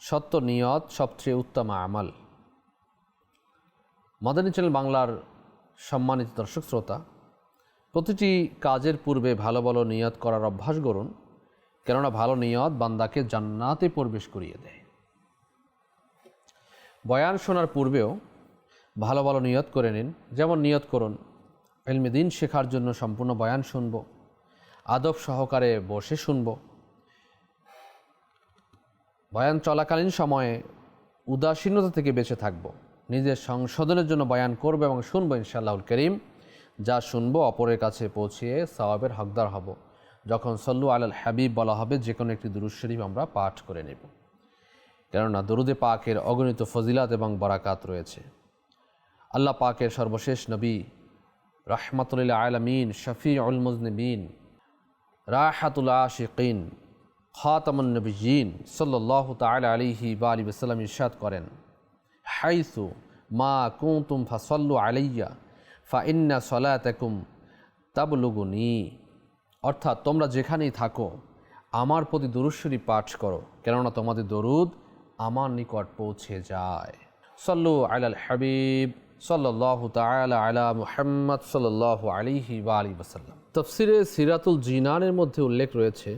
সত্য নিয়ত সবচেয়ে উত্তম আমাল। মাদানী চ্যানেল বাংলার সম্মানিত দর্শক শ্রোতা, প্রতিটি কাজের পূর্বে ভালো ভালো নিয়ত করার অভ্যাস গড়ুন, কেননা ভালো নিয়ত বান্দাকে জান্নাতে প্রবেশ করিয়ে দেয়। বয়ান শোনার পূর্বেও ভালো ভালো নিয়ত করে নিন, যেমন নিয়ত করুন, এলমে দিন শেখার জন্য সম্পূর্ণ বয়ান শুনব, আদব সহকারে বসে শুনব বয়ান চলাকালীন সময়ে উদাসীনতা থেকে বেঁচে থাকব। নিজের সংশোধনের জন্য বয়ান করব এবং শুনব ইনশাআল্লাহুল করিম, যা শুনব, অপরের কাছে পৌঁছিয়ে সওয়াবের হকদার হব। যখন সল্লু আলাল হাবিব বলা হবে যে কোনো একটি দুরুজ শরীফ আমরা পাঠ করে নেব। কেননা দরুদে পাকের অগণিত ফজিলাত এবং বারাকাত রয়েছে। আল্লাহ পাকের সর্বশেষ নবী রাহমাতুল্লাহ আলমিন শফি উল মুজনবিন রাহাতুল আশিকিন খাতামুন নবীন সাল্লাহ তালা আলিহি বা আলী সাল্লাম ইরশাদ করেন, হাইসু মা কুতুম ফাসল্লু আলাইয়া ফা ইন্না সলায়াতেকুম তাবলুগুনি। অর্থাৎ তোমরা যেখানেই থাকো, আমার প্রতি দুরুশ্বরী পাঠ করো, কেননা তোমাদের দরুদ আমার নিকট পৌঁছে যায়। সল্লু আলাল হাবিব সাল্লাহ তালা আলা মুহাম্মদ সাল্লাহ আলিহি বা আলী ওসাল্লাম তফসিরে সিরাতুল জিনানের মধ্যে উল্লেখ রয়েছে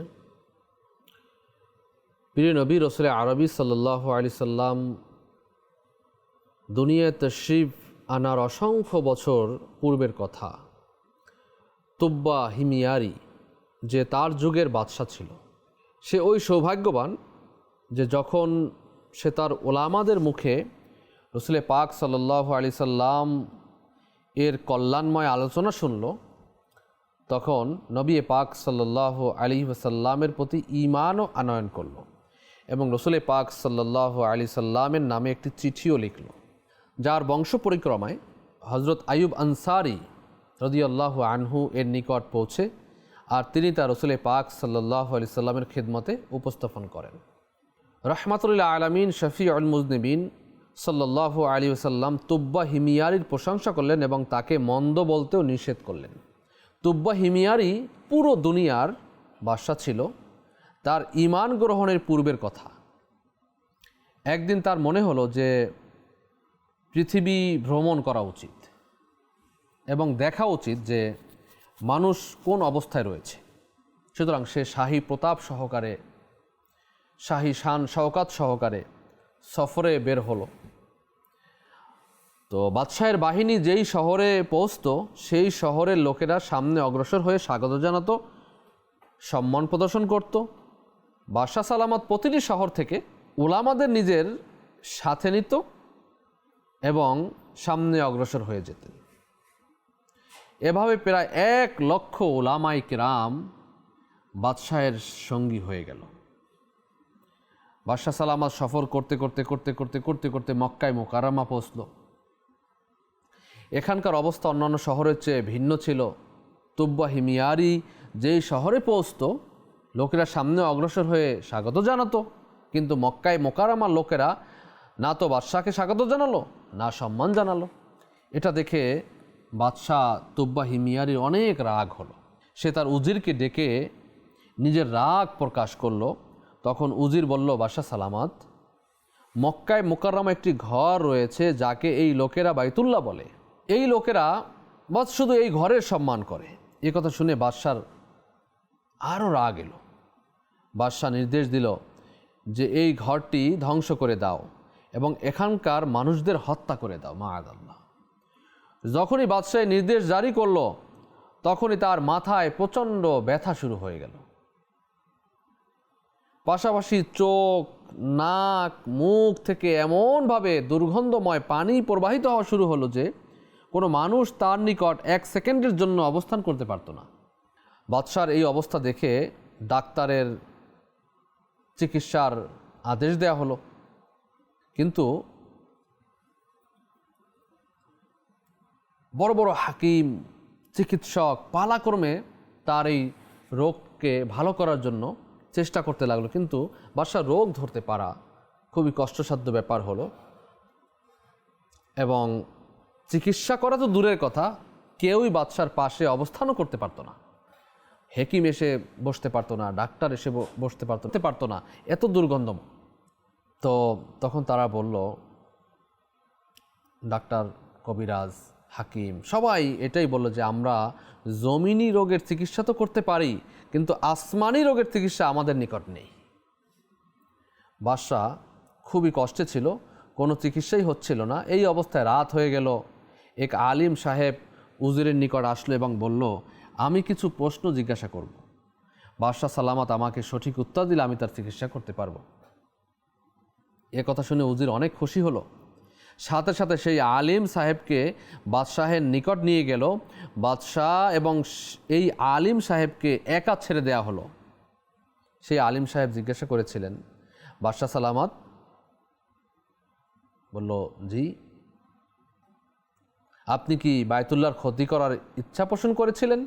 প্রিয় নবী রসুল আরবি সাল্লাহ আলি সাল্লাম দুনিয়ায় তশরিফ আনার অসংখ্য বছর পূর্বের কথা। তুব্বা হিমিয়ারি, যে তার যুগের বাদশা ছিল, সে ওই সৌভাগ্যবান যে যখন সে তার ওলামাদের মুখে রসুলে পাক সাল্লাহ আলি সাল্লাম এর কল্যাণময় আলোচনা শুনল, তখন নবী পাক সাল্লাহ আলী সাল্লামের প্রতি ইমানও আনয়ন করল। এবং রসুলে পাক সাল্লাহ আলী সাল্লামের নামে একটি চিঠিও লিখল, যার বংশ পরিক্রমায় হজরত আয়ুব আনসারি রদিয়াল্লাহ আনহু এর নিকট পৌঁছে আর তিনি তার রসুলে পাক সাল্লাহ আলি সাল্লামের খিদমতে উপস্থাপন করেন। রহমাতুল্লাহ আলমিন শফি আল মুজনিবিন সাল্লাহ আলী সাল্লাম তুব্বা হিমিয়ারির প্রশংসা করলেন এবং তাকে মন্দ বলতেও নিষেধ করলেন। তুব্বা হিমিয়ারি পুরো দুনিয়ার বাদশা ছিল। তার ইমান গ্রহণের পূর্বের কথা। একদিন তার মনে হলো যে পৃথিবী ভ্রমণ করা উচিত এবং দেখা উচিত যে মানুষ কোন অবস্থায় রয়েছে। সুতরাং সে শাহী প্রতাপ সহকারে, শাহী শান শওকাত সহকারে সফরে বের হলো। তো বাদশাহের বাহিনী যেই শহরে পৌঁছত, সেই শহরের লোকেরা সামনে অগ্রসর হয়ে স্বাগত জানাতো, সম্মান প্রদর্শন করত। বাদশাহ সালামত প্রতিটি শহর থেকে ওলামাদের নিজের সাথে নিত এবং সামনে অগ্রসর হয়ে যেতেন এভাবে প্রায় এক লক্ষ ওলামাই কেরাম বাদশাহের সঙ্গী হয়ে গেল। বাদশাহ সালামাত সফর করতে করতে করতে করতে করতে করতে মক্কায় মোকারামা পৌঁছল। এখানকার অবস্থা অন্যান্য শহরের চেয়ে ভিন্ন ছিল। তুব্বা হিমিয়ারি যেই শহরে পৌঁছত লোকেরা সামনে অগ্রসর হয়ে স্বাগত জানাতো, কিন্তু মক্কায় মোকারামার লোকেরা না তো বাদশাহকে স্বাগত জানালো, না সম্মান জানালো। এটা দেখে বাদশাহ তুব্বা হিমিয়ারির অনেক রাগ হলো। সে তার উজিরকে ডেকে নিজের রাগ প্রকাশ করল। তখন উজির বলল, বাদশাহ সালামাত, মক্কায় মোকাররমা একটি ঘর রয়েছে যাকে এই লোকেরা বাইতুল্লাহ বলে। এই লোকেরা বস শুধু এই ঘরের সম্মান করে। এ কথা শুনে বাদশার আরও রাগ এলো। বাদশাহ নির্দেশ দিল যে এই ঘরটি ধ্বংস করে দাও এবং এখানকার মানুষদের হত্যা করে দাও মা আদাল্লাহ যখনই বাদশাহ নির্দেশ জারি করল, তখনই তার মাথায় প্রচণ্ড ব্যথা শুরু হয়ে গেল। পাশাপাশি চোখ, নাক, মুখ থেকে এমনভাবে দুর্গন্ধময় পানি প্রবাহিত হওয়া শুরু হলো যে কোনো মানুষ তার নিকট এক সেকেন্ডের জন্য অবস্থান করতে পারতো না। বাদশার এই অবস্থা দেখে ডাক্তারের চিকিৎসার আদেশ দেওয়া হলো। কিন্তু বড় বড় হাকিম, চিকিৎসক পালাক্রমে তার এই রোগকে ভালো করার জন্য চেষ্টা করতে লাগল। কিন্তু বাদশাহ রোগ ধরতে পারা খুবই কষ্টসাধ্য ব্যাপার হলো। এবং চিকিৎসা করা তো দূরের কথা, কেউই বাদশার পাশে অবস্থানও করতে পারতো না। হেকিম এসে বসতে পারতো না, ডাক্তার এসে বসতে পারতো পারতো না, এত দুর্গন্ধম। তো তখন তারা বলল, ডাক্তার কবিরাজ, হাকিম, সবাই এটাই বলল যে আমরা জমিনি রোগের চিকিৎসা তো করতে পারি, কিন্তু আসমানি রোগের চিকিৎসা আমাদের নিকট নেই। বাদশাহ খুবই কষ্টে ছিল, কোনো চিকিৎসাই হচ্ছিল না। এই অবস্থায় রাত হয়ে গেল। এক আলিম সাহেব উজিরের নিকট আসলো এবং বলল আমি কিছু প্রশ্ন জিজ্ঞাসা করব। বাদশাহ সালামাত আমাকে সঠিক উত্তর দিলে আমি তার চিকিৎসা করতে পারব। এ কথা শুনে উজির অনেক খুশি হলো। সাথে সাথে সেই আলিম সাহেবকে বাদশাহের নিকট নিয়ে গেল। বাদশাহ এবং এই আলিম সাহেবকে একা ছেড়ে দেয়া হলো। সেই আলিম সাহেব জিজ্ঞাসা করেছিলেন বাদশাহ সালামাত? বলল, জি। আপনি কি বায়তুল্লাহর ক্ষতি করার ইচ্ছা পোষণ করেছিলেন?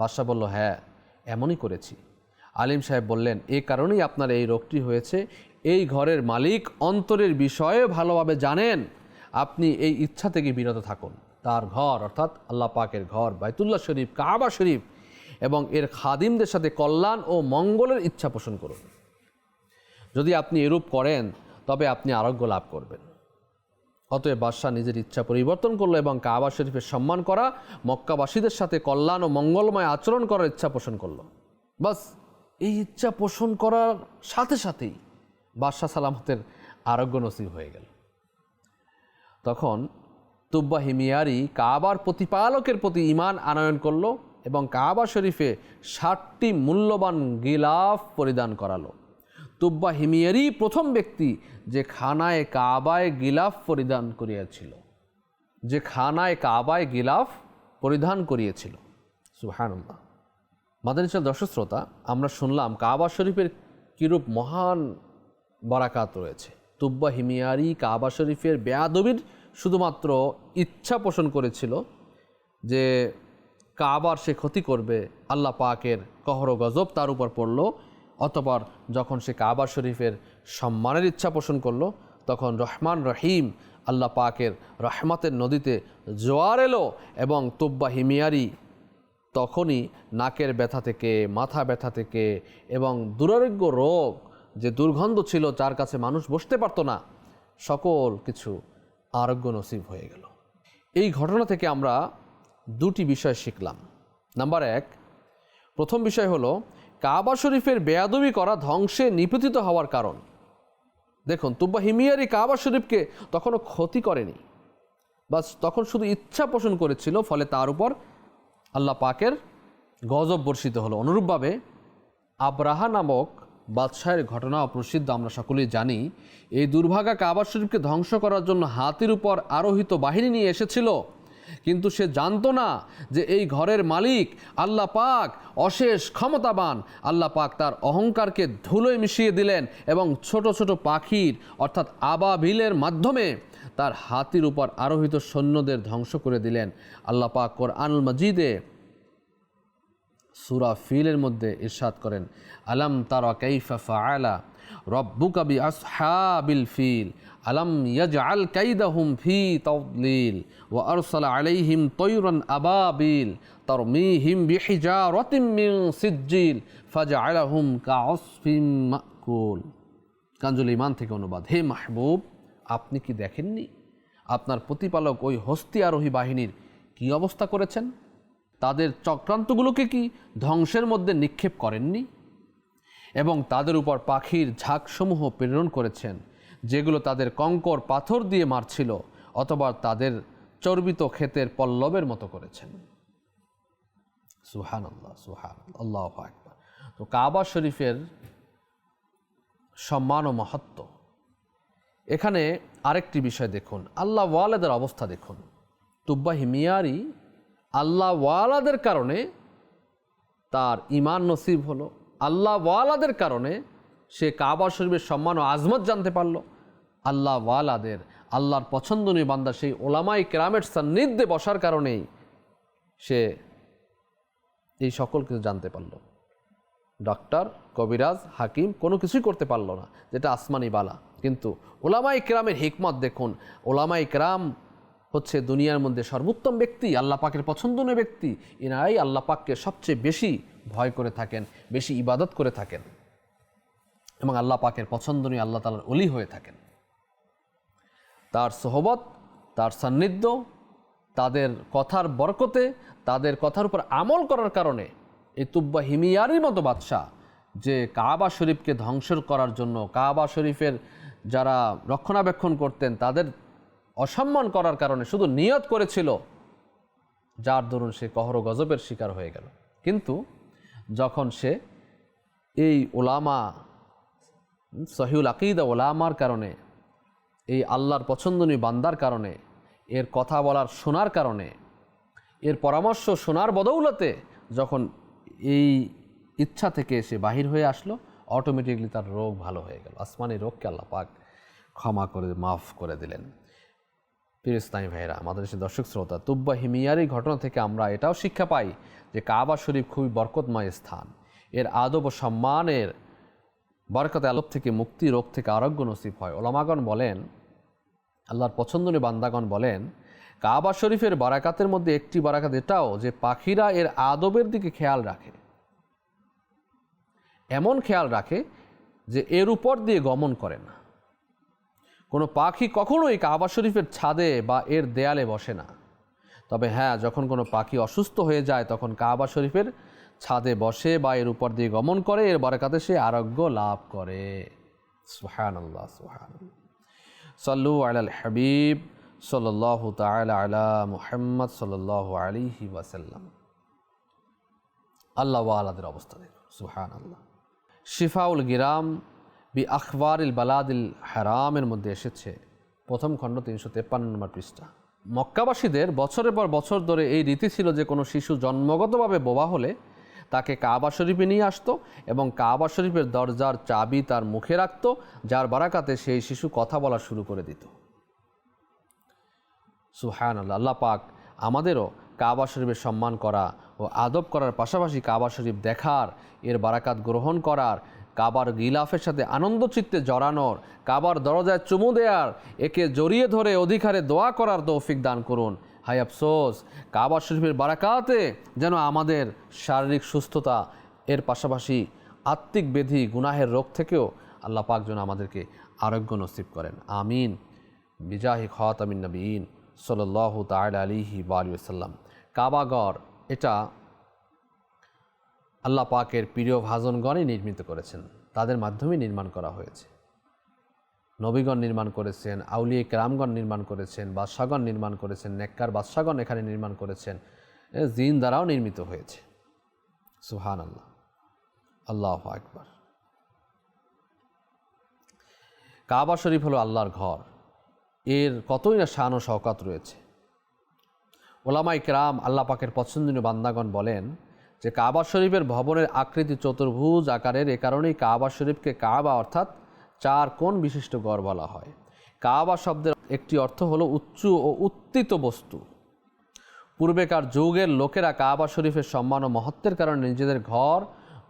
বাদশাহ বলল হ্যাঁ এমনই করেছি। আলিম সাহেব বললেন, এ কারণেই আপনার এই রোগটি হয়েছে। এই ঘরের মালিক অন্তরের বিষয়ে ভালোভাবে জানেন। আপনি এই ইচ্ছা থেকে বিরত থাকুন। তার ঘর, অর্থাৎ আল্লাহ পাকের ঘর, বাইতুল্লাহ শরীফ, কাবা শরীফ এবং এর খাদিমদের সাথে কল্যাণ ও মঙ্গলের ইচ্ছা পোষণ করুন। যদি আপনি এরূপ করেন, তবে আপনি আরোগ্য লাভ করবেন। অতএব বাদশাহ নিজের ইচ্ছা পরিবর্তন করল এবং কাবা শরীফের সম্মান করা, মক্কাবাসীদের সাথে কল্যাণ ও মঙ্গলময় আচরণ করার ইচ্ছা পোষণ করল। বাস, এই ইচ্ছা পোষণ করার সাথে সাথেই বাদশাহ সালামতের আরোগ্য নসিব হয়ে গেল। তখন তুব্বা হিমিয়ারি কাবার প্রতিপালকের প্রতি ইমান আনয়ন করল এবং কাবা শরীফে ষাটটি মূল্যবান গিলাফ পরিধান করালো। তুব্বা হিমিয়ারি প্রথম ব্যক্তি যে খানায় কাবায় গিলাফ পরিধান করিয়াছিল। যে খানায় কাবায় গিলাফ পরিধান করিয়েছিল। সুহানুল্লাহ মাদানিসাল দর্শক শ্রোতা আমরা শুনলাম কাবা শরীফের কিরূপ মহান বারাকাত রয়েছে। তুব্বা হিমিয়ারি কাবা শরীফের বেয়াদবির শুধুমাত্র ইচ্ছা পোষণ করেছিল যে কাবার সে ক্ষতি করবে, আল্লাহ পাকের কহর গজব তার উপর পড়ল। অতপর যখন সে কাবা শরীফের সম্মানের ইচ্ছা পোষণ করল, তখন রহমান রহিম আল্লাহ পাকের রহমতের নদীতে জোয়ার এলো এবং তুব্বা হিমিয়ারি তখনই নাকের ব্যথা থেকে, মাথা ব্যথা থেকে এবং দুরারোগ্য রোগ যে দুর্গন্ধ ছিল যার কাছে মানুষ বসতে পারতো না, সকল কিছু আরোগ্য নসিব হয়ে গেল। এই ঘটনা থেকে আমরা দুটি বিষয় শিখলাম। নাম্বার এক, প্রথম বিষয় হলো কাবা শরীফের বেয়াদবি করা ধ্বংসে নিপতিত হওয়ার কারণ। দেখুন, তুব্বা হিমিয়ারি কাবা শরীফকে তখনও ক্ষতি করেনি। বাস তখন শুধু ইচ্ছা পোষণ করেছিল, ফলে তার উপর আল্লাহ পাকের গজব বর্ষিত হলো। অনুরূপভাবে আবরাহা নামক বাদশাহের ঘটনা প্রসিদ্ধ, আমরা সকলেই জানি। এই দুর্ভাগা কাবা শরীফকে ধ্বংস করার জন্য হাতির উপর আরোহিত বাহিনী নিয়ে এসেছিল কিন্তু সে জানতো না যে এই ঘরের মালিক আল্লাহ পাক অশেষ ক্ষমতাবান। আল্লাহ পাক তার অহংকারকে ধুলোয় মিশিয়ে দিলেন এবং ছোট ছোট পাখির, অর্থাৎ আবাবিলের মাধ্যমে তার হাতির উপর আরোহিত সৈন্যদের ধ্বংস করে দিলেন। আল্লাহ পাক কোরআনুল মজিদে সুরা ফিলের মধ্যে ইরশাদ করেন, আলাম তারা কাইফা ফাআলা? রব্বুকা বি আসহাবিল ফিল, আলাম ইয়াজআল কাইদাহুম ফি তাদলিল, ওয়া আরসালা আলাইহিম তয়রান আবাবিল, তারমিহিম বিহিজারাতিম মিন সিজ্জিল, ফাজআলাহুম কাআসফিম মাকুল। কাঞ্জুল ইমান থেকে অনুবাদ। হে মাহবুব, আপনি কি দেখেননি? আপনার প্রতিপালক ওই হস্তি আরোহী বাহিনীর কি অবস্থা করেছেন? তাদের চক্রান্তগুলোকে কি ধ্বংসের মধ্যে নিক্ষেপ করেননি? এবং তাদের উপর পাখির ঝাঁকসমূহ প্রেরণ করেছেন, যেগুলো তাদের কঙ্কর পাথর দিয়ে মারছিল অথবা তাদের চর্বিত ক্ষেতের পল্লবের মতো করেছেন। সুহান আল্লাহ সুহান আল্লাহ আকবার। তো কাবা শরীফের সম্মান ও মহত্ব। এখানে আরেকটি বিষয় দেখুন, আল্লাহ ওয়ালেদের অবস্থা দেখুন। তুব্বা হিমিয়ারি আল্লাহ ওয়ালাদের কারণে তার ইমান নসিব হলো। আল্লাহ ওয়ালাদের কারণে সে কাবা শরীফের সম্মান ও আজমত জানতে পারল। আল্লাহ ওয়ালাদের, আল্লাহর পছন্দনীয় বান্দা সেই ওলামাই কেরামের সান্নিধ্যে বসার কারণেই সে এই সকল কিছু জানতে পারল। ডক্টর কবিরাজ, হাকিম কোনো কিছুই করতে পারল না, যেটা আসমানি বালা। কিন্তু ওলামাই কেরামের হিকমত দেখুন ওলামাই কেরাম হচ্ছে দুনিয়ার মধ্যে সর্বোত্তম ব্যক্তি, আল্লাহ পাকের পছন্দনীয় ব্যক্তি এনারাই আল্লাহ পাককে সবচেয়ে বেশি ভয় করে থাকেন, বেশি ইবাদত করে থাকেন এবং আল্লাহ পাকের পছন্দনীয় আল্লাহ তালার অলি হয়ে থাকেন। তার সোহবত, তার সান্নিধ্য, তাদের কথার বরকতে, তাদের কথার উপর আমল করার কারণে এই তুব্বা হিমিয়ারির মতো বাদশাহ, যে কাবা শরীফকে ধ্বংস করার জন্য, কাবা শরীফের যারা রক্ষণাবেক্ষণ করতেন, তাদের অসম্মান করার কারণে শুধু নিয়ত করেছিল, যার দরুন সে কহর গজবের শিকার হয়ে গেল। কিন্তু যখন সে এই ওলামা, সহিউল আকিদা ওলামার কারণে, এই আল্লাহর পছন্দনীয় বান্দার কারণে, এর কথা বলার শোনার কারণে, এর পরামর্শ শোনার বদৌলতে যখন এই ইচ্ছা থেকে সে বাহির হয়ে আসলো অটোমেটিকলি তার রোগ ভালো হয়ে গেল। আসমানি রোগকে আল্লাহ পাক ক্ষমা করে, মাফ করে দিলেন। ফিরিস্তানি ভাইরা আমাদের সে দর্শক শ্রোতা, তুব্বা হিমিয়ারি ঘটনা থেকে আমরা এটাও শিক্ষা পাই যে কাবা শরীফ খুবই বরকতময় স্থান। এর আদব ও সম্মানের বরকতে আলোপ থেকে মুক্তি, রোগ থেকে আরোগ্য নসিব হয়। ওলামাগণ বলেন, আল্লাহর পছন্দনীয় বান্দাগণ বলেন, কাবা শরীফের বারাকাতের মধ্যে একটি বারাকাত এটাও যে পাখিরা এর আদবের দিকে খেয়াল রাখে। এমন খেয়াল রাখে যে এর উপর দিয়ে গমন করে না। কোনো পাখি কখনোই কাবা শরীফের ছাদে বা এর দেয়ালে বসে না। তবে হ্যাঁ যখন কোনো পাখি অসুস্থ হয়ে যায়, তখন কাবা শরীফের ছাদে বসে বা এর উপর দিয়ে গমন করে, এর বারাকাতে সে আরোগ্য লাভ করে। সুহান আল্লাহ সুহান সাল্লু আলাল হাবিব সাল্লাহ তালা আলা মুহাম্মদ সাল্লাহ আলিহি ওয়াসাল্লাম। আল্লাহ আলাদের অবস্থা দেখুন। সুহান আল্লাহ শিফাউল গিরাম বি আখবরিল বালাদিল হারামের মধ্যে এসেছে। প্রথম খণ্ড তিনশো তেপ্পান্ন নম্বর পৃষ্ঠা। মক্কাবাসীদের বছরের পর বছর ধরে এই রীতি ছিল যে কোনো শিশু জন্মগতভাবে বোবা হলে তাকে কাবা শরীফে নিয়ে আসতো এবং কাবা শরীফের দরজার চাবি তার মুখে রাখত, যার বারাকাতে সেই শিশু কথা বলা শুরু করে দিত। সুহায়ন আল্লাহ পাক আমাদেরও কাবা শরীফের সম্মান করা ও আদব করার পাশাপাশি কাবা শরীফ দেখার, এর বারাকাত গ্রহণ করার কাবার গিলাফের সাথে আনন্দ চিত্তে জড়ানোর, কাবার দরজায় চুমু দেয়ার, একে জড়িয়ে ধরে অধিকারে দোয়া করার তৌফিক দান করুন। হাই আফসোস কাবা শরীফের বারাকাতে যেন আমাদের শারীরিক সুস্থতা, এর পাশাপাশি আত্মিক বেধি গুনাহের রোগ থেকেও আল্লাহ পাক যেন আমাদেরকে আরোগ্য নসিব করেন। আমিন। বিজাহি খাতামিন নবীন সাল্লাহ তাল আলিহি বাসাল্লাম কাবাগর, এটা আল্লাহ পাকের প্রিয় ভাজনগণই নির্মিত করেছেন, তাদের মাধ্যমে নির্মাণ করা হয়েছে। নবীগণ নির্মাণ করেছেন, আউলিয়ে কেরামগণ নির্মাণ করেছেন বাদশাগণ নির্মাণ করেছেন, নেককার বাদশাগণ এখানে নির্মাণ করেছেন জিন দ্বারাও নির্মিত হয়েছে। সুহান আল্লাহ আল্লাহ আকবার। কাবা শরীফ হলো আল্লাহর ঘর। এর কতই না শান ও শওকাত রয়েছে। ওলামাই কেরাম আল্লাহ পাকের পছন্দনীয় বান্দাগণ বলেন যে কাবা শরীফের ভবনের আকৃতি চতুর্ভুজ আকারের এ কারণেই কাবা শরীফকে কাবা অর্থাৎ চার কোণ বিশিষ্ট গড় বলা হয়। কাবা শব্দের একটি অর্থ হলো উচ্চ ও উত্থিত বস্তু। পূর্বেকার যুগের লোকেরা কাবা শরীফের সম্মান ও মহত্বের কারণে নিজেদের ঘর,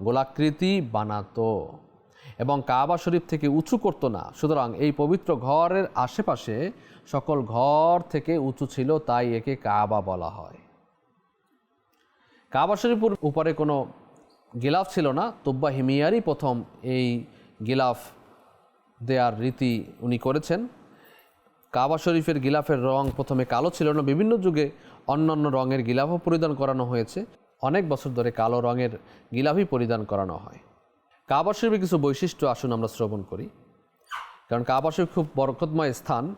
গোলাকৃতি বানাতো এবং কাবা শরীফ থেকে উঁচু করতো না। সুতরাং এই পবিত্র ঘরের আশেপাশে সকল ঘর থেকে উঁচু ছিল, তাই একে কাবা বলা হয়। কাবা শরীফের উপরে কোনো গিলাফ ছিল না। তুব্বা হিমিয়ারই প্রথম এই গিলাফ দেয়ার রীতি উনি করেছেন। কাবা শরীফের গিলাফের রং প্রথমে কালো ছিল না। বিভিন্ন যুগে অন্যান্য রঙের গিলাফও পরিধান করানো হয়েছে। অনেক বছর ধরে কালো রঙের গিলাফই পরিধান করানো হয়। কাবা শরীফের কিছু বৈশিষ্ট্য আসুন আমরা শ্রবণ করি। কারণ কাবা শরীফ খুব বরকতময় স্থান।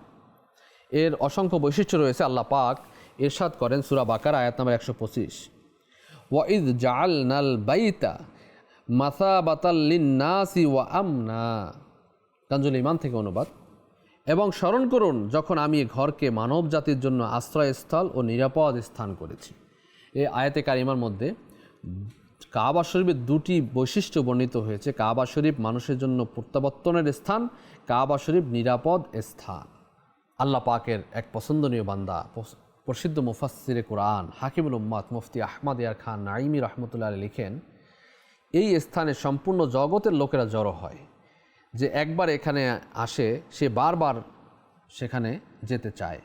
এর অসংখ্য বৈশিষ্ট্য রয়েছে। আল্লাহ পাক এরশাদ করেন সুরা বাকার, আয়াত নাম্বার একশো পঁচিশ। ওয়াইদ জাল নাল বাইতা নাসি ওয়া আমনা তানজুল ইমান থেকে অনুবাদ। এবং স্মরণ করুন, যখন আমি ঘরকে মানব জাতির জন্য আশ্রয়স্থল ও নিরাপদ স্থান করেছি। এই আয়াতে কারিমার মধ্যে কাবা শরীফের দুটি বৈশিষ্ট্য বর্ণিত হয়েছে। কাবা শরীফ মানুষের জন্য প্রত্যাবর্তনের স্থান, কাবা শরীফ নিরাপদ স্থান। আল্লাহ পাকের এক পছন্দনীয় বান্দা প্রসিদ্ধ মুফাসিরে কোরআন হাকিমুল উম্মাদ মুফতি আহমদ ইয়ার খান নাইমি রহমতুল্লাহ লিখেন, এই স্থানে সম্পূর্ণ জগতের লোকেরা জড়ো হয়। যে একবার এখানে আসে, সে বারবার সেখানে যেতে চায়।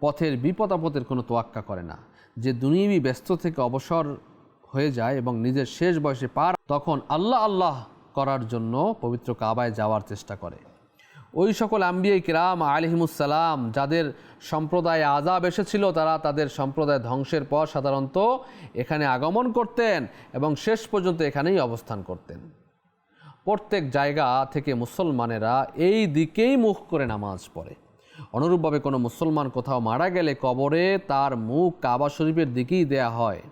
পথের বিপদ আপদের কোনো তোয়াক্কা করে না। যে দুনিয়াবি ব্যস্ত থেকে অবসর হয়ে যায় এবং নিজের শেষ বয়সে পার, তখন আল্লাহ আল্লাহ করার জন্য পবিত্র কাবায় যাওয়ার চেষ্টা করে। ওই সকল আম্বিয়াই কিরাম আলিহিমুসালাম যাদের সম্প্রদায়ে আজাব এসেছিল, তারা তাদের সম্প্রদায় ধ্বংসের পর সাধারণত এখানে আগমন করতেন এবং শেষ পর্যন্ত এখানেই অবস্থান করতেন। প্রত্যেক জায়গা থেকে মুসলমানেরা এই দিকেই মুখ করে নামাজ পড়ে। অনুরূপভাবে কোনো মুসলমান কোথাও মারা গেলে কবরে তার মুখ কাবা শরীফের দিকেই দেয়া হয়।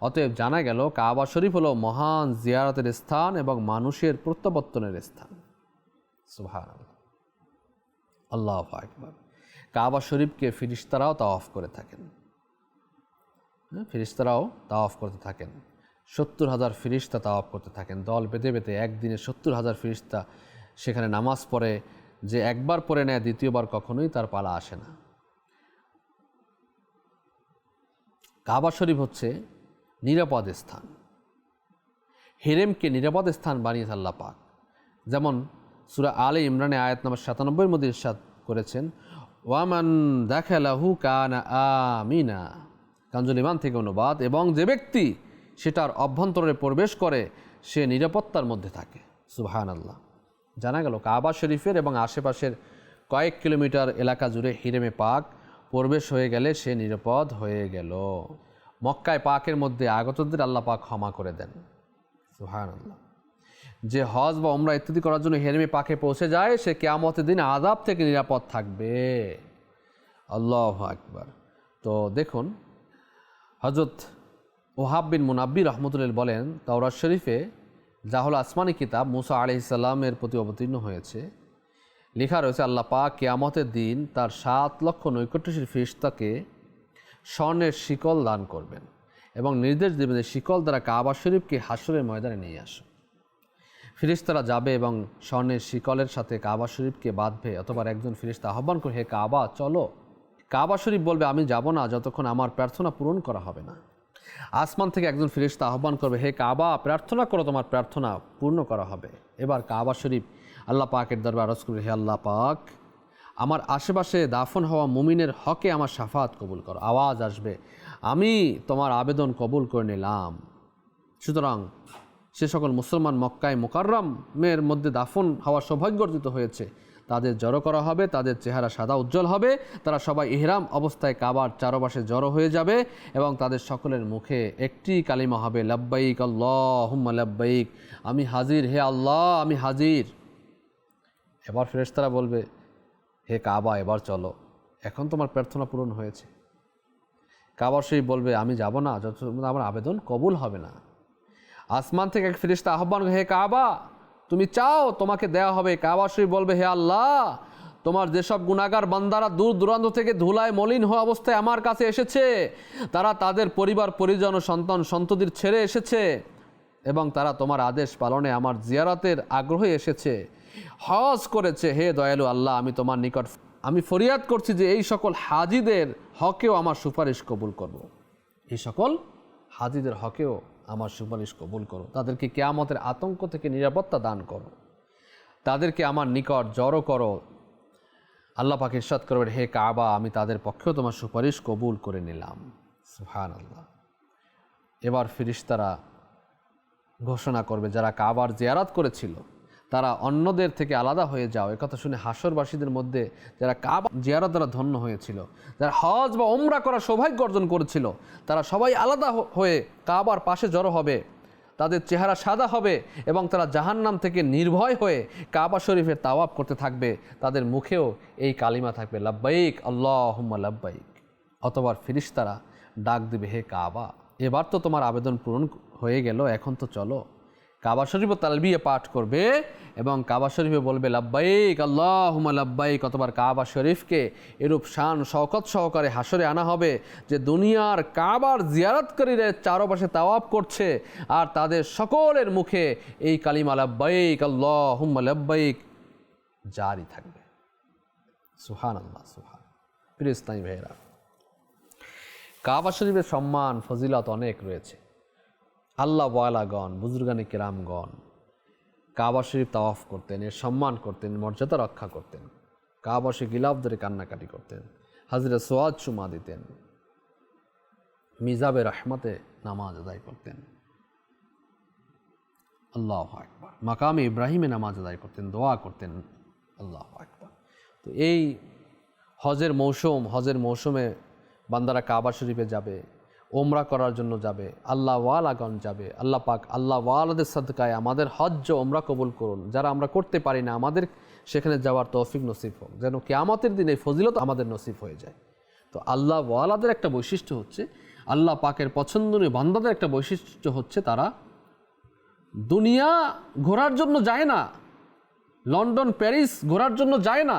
অতএব জানা গেল, কাবা শরীফ হলো মহান জিয়ারতের স্থান এবং মানুষের প্রত্যাবর্তনের স্থান। সুবহান আল্লাহ আকবার। কাবা শরীফকে ফিরিস্তারাও তাওয়াফ করে থাকেন। হ্যাঁ ফিরিস্তারাও তাওয়াফ করতে থাকেন। সত্তর হাজার ফিরিস্তা তাওয়াফ করতে থাকেন। দল বেঁধে বেঁধে একদিনে সত্তর হাজার ফিরিস্তা সেখানে নামাজ পড়ে, যে একবার পড়ে নেয়, দ্বিতীয়বার কখনোই তার পালা আসে না। কাবা শরীফ হচ্ছে নিরাপদ স্থান। হেরেমকে নিরাপদ স্থান বানিয়েছে আল্লাহ পাক। যেমন সুরা আলে ইমরানে আয়াত নম্বর সাতানব্বইয়ের মধ্যে ইরশাদ করেছেন, ওয়ামান দেখালাহু কানা আমিনা। কাঞ্জুল ইমান থেকে অনুবাদ, এবং যে ব্যক্তি সেটার অভ্যন্তরে প্রবেশ করে, সে নিরাপত্তার মধ্যে থাকে। সুবহান আল্লাহ জানা গেল, কাবা শরীফের এবং আশেপাশের কয়েক কিলোমিটার এলাকা জুড়ে হিরেমে পাক প্রবেশ হয়ে গেলে সে নিরাপদ হয়ে গেল। মক্কায় পাকের মধ্যে আগতদের আল্লাহ পাক ক্ষমা করে দেন। সুহান আল্লাহ যে হজ বা ওমরা ইত্যাদি করার জন্য হেরমে পাখে পৌঁছে যায়, সে কেয়ামতের দিন আদাব থেকে নিরাপদ থাকবে। আল্লাহ আকবার। তো দেখুন হজরত ওহাব বিন মুনাব্বি রহমতুল্লাহ বলেন, তাওরাত শরীফে যা আসমানি কিতাব মুসা আলি ইসাল্লামের প্রতি অবতীর্ণ হয়েছে। লেখা রয়েছে, আল্লাহ পাক কেয়ামতের দিন তার সাত লক্ষ নৈকট্যশীল ফিরিস্তাকে স্বর্ণের শিকল দান করবেন এবং নির্দেশ দেবেন যে শিকল দ্বারা কাবা শরীফকে হাসরের ময়দানে নিয়ে আসো ফিরিস্তারা যাবে এবং স্বর্ণের শিকলের সাথে কাবা শরীফকে বাঁধবে। অথবা একজন ফিরিস্তা আহ্বান করে, হে কাবা, চলো। কাবা শরীফ বলবে, আমি যাব না, যতক্ষণ আমার প্রার্থনা পূরণ করা হবে না। আসমান থেকে একজন ফিরিস্তা আহ্বান করবে, হে কাবা, প্রার্থনা করো, তোমার প্রার্থনা পূর্ণ করা হবে। এবার কাবা শরীফ আল্লাহ পাকের দরবার আরজ করবে, হে আল্লাহ পাক, আমার আশেপাশে দাফন হওয়া মুমিনের হকে আমার সাফাত কবুল করো। আওয়াজ আসবে, আমি তোমার আবেদন কবুল করে নিলাম। সুতরাং সে সকল মুসলমান মক্কায় মোকাররমের মধ্যে দাফন হওয়া সৌভাগ্য অর্জিত হয়েছে। তাদের জড়ো করা হবে, তাদের চেহারা সাদা উজ্জ্বল হবে, তারা সবাই ইহরাম অবস্থায় কাবার চারপাশে জড়ো হয়ে যাবে এবং তাদের সকলের মুখে একটি কালিমা হবে, লাব্বাইক আল্লাহ হুম্মা লাব্বাইক আমি হাজির, হে আল্লাহ, আমি হাজির এবার ফেরেশতারা বলবে, হে কাবা, এবার চলো, এখন তোমার প্রার্থনা পূরণ হয়েছে। কাবার সেই বলবে, আমি যাব না যত আমার আবেদন কবুল হবে না। আসমান থেকে এক ফিরিস্তা আহ্বান হে কাবা, তুমি চাও তোমাকে দেয়া হবে কাবা শরীফ বলবে, হে আল্লাহ, তোমার যেসব গুণাগার বান্দারা দূর দূরান্ত থেকে ধুলায় মলিন হওয়া অবস্থায় আমার কাছে এসেছে, তারা তাদের পরিবার, পরিজন ও সন্তান সন্ততির ছেড়ে এসেছে এবং তারা তোমার আদেশ পালনে আমার জিয়ারতের আগ্রহে এসেছে হজ করেছে, হে দয়ালু আল্লাহ, আমি তোমার নিকট, আমি ফরিয়াদ করছি যে এই সকল হাজিদের হকেও আমার সুপারিশ কবুল করব। এই সকল হাজিদের হকেও আমার সুপারিশ কবুল করো। তাদেরকে কেয়ামতের আতঙ্ক থেকে নিরাপত্তা দান করো। তাদেরকে আমার নিকট জড়ো করো। আল্লাহ পাক ইরশাদ করবেন, হে কাবা, আমি তাদের পক্ষেও তোমার সুপারিশ কবুল করে নিলাম। সুহান আল্লাহ এবার ফিরিস্তারা ঘোষণা করবে, যারা কাবার জিয়ারাত করেছিল তারা অন্যদের থেকে আলাদা হয়ে যাও। একথা শুনে হাসরবাসীদের মধ্যে যারা কাবা জিয়ারত দ্বারা ধন্য হয়েছিল, যারা হজ বা ওমরা করার সৌভাগ্য অর্জন করেছিল, তারা সবাই আলাদা হয়ে কাবার পাশে জড়ো হবে, তাদের চেহারা সাদা হবে এবং তারা জাহান্নাম থেকে নির্ভয় হয়ে কাবা শরীফের তাওয়াব করতে থাকবে। তাদের মুখেও এই কালিমা থাকবে, লাব্বাইক আল্লাহ লাব্বাইক। অতবার ফিরিস্তারা ডাক দিবে, হে কাবা, এবার তো তোমার আবেদন পূরণ হয়ে গেল, এখন তো চলো। কাবা শরীফ তালবিয়ে পাঠ করবে এবং কাবা শরীফে বলবে, লাব্বাইক আল্লাহুমা লাব্বাইক। অতবার কাবা শরীফকে এরূপ শান, শওকত সহকারে হাসরে আনা হবে যে দুনিয়ার কাবার জিয়ারতকারীরা চারপাশে তাওয়াব করছে আর তাদের সকলের মুখে এই কালিমা, লাব্বাইক, আল্লাহুম্মা লাব্বাইক, জারি থাকবে। সুহান আল্লাহ সুহান প্রিয় ইসলামী ভাইয়েরা, কাবা শরীফের সম্মান, ফজিলত অনেক রয়েছে। আল্লাহ ওয়ালাগণ, বুজুর্গানি কেরামগণ, কাবা শরীফ তাওয়াফ করতেন, এর সম্মান করতেন, মর্যাদা রক্ষা করতেন, কাবা শরীফ গিলাফ ধরে কান্নাকাটি করতেন, হাজিরা সোয়াদ চুমা দিতেন, মিজাবে রহমতে নামাজ আদায় করতেন। আল্লাহ আকবার। মাকামে ইব্রাহিমে নামাজ আদায় করতেন, দোয়া করতেন, আল্লাহ আকবার। তো এই হজের মৌসুম, হজের মৌসুমে বান্দারা কাবা শরীফে যাবে ওমরা করার জন্য যাবে। আল্লাহ ওয়ালাগণ যাবে। আল্লাহ পাক, আল্লাহ ওয়ালাদের সাদকায় আমাদের হজ্জ ওমরা কবুল করুন। যারা আমরা করতে পারি না, আমাদের সেখানে যাওয়ার তৌফিক নসিব হোক। যেন কেয়ামতের দিনে ফজিলত আমাদের নসিব হয়ে যায়। তো আল্লাহ ওয়ালাদের একটা বৈশিষ্ট্য হচ্ছে, আল্লাহ পাকের পছন্দনীয় বান্দাদের একটা বৈশিষ্ট্য হচ্ছে তারা দুনিয়া ঘোরার জন্য যায় না, লন্ডন, প্যারিস ঘোরার জন্য যায় না।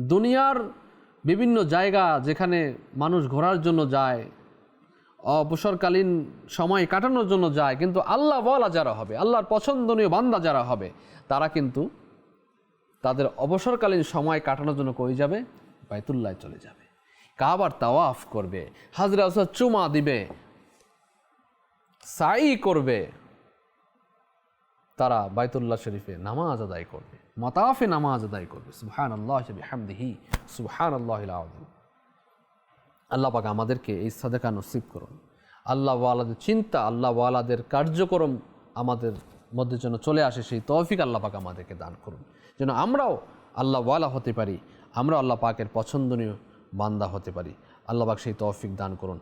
দুনিয়ার বিভিন্ন জায়গা যেখানে মানুষ ঘোরার জন্য যায় অবসরকালীন সময় কাটানোর জন্য যায়, কিন্তু আল্লাহ বলা যারা হবে, আল্লাহর পছন্দনীয় বান্দা যারা হবে, তারা কিন্তু তাদের অবসরকালীন সময় কাটানোর জন্য কই যাবে? বাইতুল্লায় চলে যাবে। কাবার তাওয়াফ করবে, হাজরা হাজরা চুমা দিবে সাই করবে, তারা বাইতুল্লাহ শরীফে নামাজ আদায় করবে, মতাফে নামাজ আদায় করবে। সুবহান আল্লাহ হামদিহি সুবহান আল্লাহ আল্লাহ পাক আমাদেরকে এই সাদেকা নসিব করুন। আল্লাহ ওয়ালাদের চিন্তা, আল্লাহ ওয়ালাদের কার্যক্রম আমাদের মধ্যে যেন চলে আসে, সেই তৌফিক আল্লাহ পাক আমাদেরকে দান করুন। যেন আমরাও আল্লাহ ওয়ালা হতে পারি আমরা আল্লাহ পাকের পছন্দনীয় বান্দা হতে পারি। আল্লাহ পাক সেই তৌফিক দান করুন।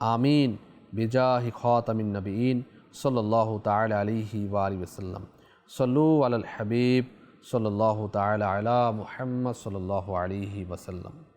আমিন। বিজাহি খাতামিন নবীন সাল্লাহ তাল আলিহি ওয়া আলী ওসাল্লাম সল্লু আল হাবিব সাল্লাহ তাল আলা মুহাম্মদ সাল্লাহ আলিহি ওসাল্লাম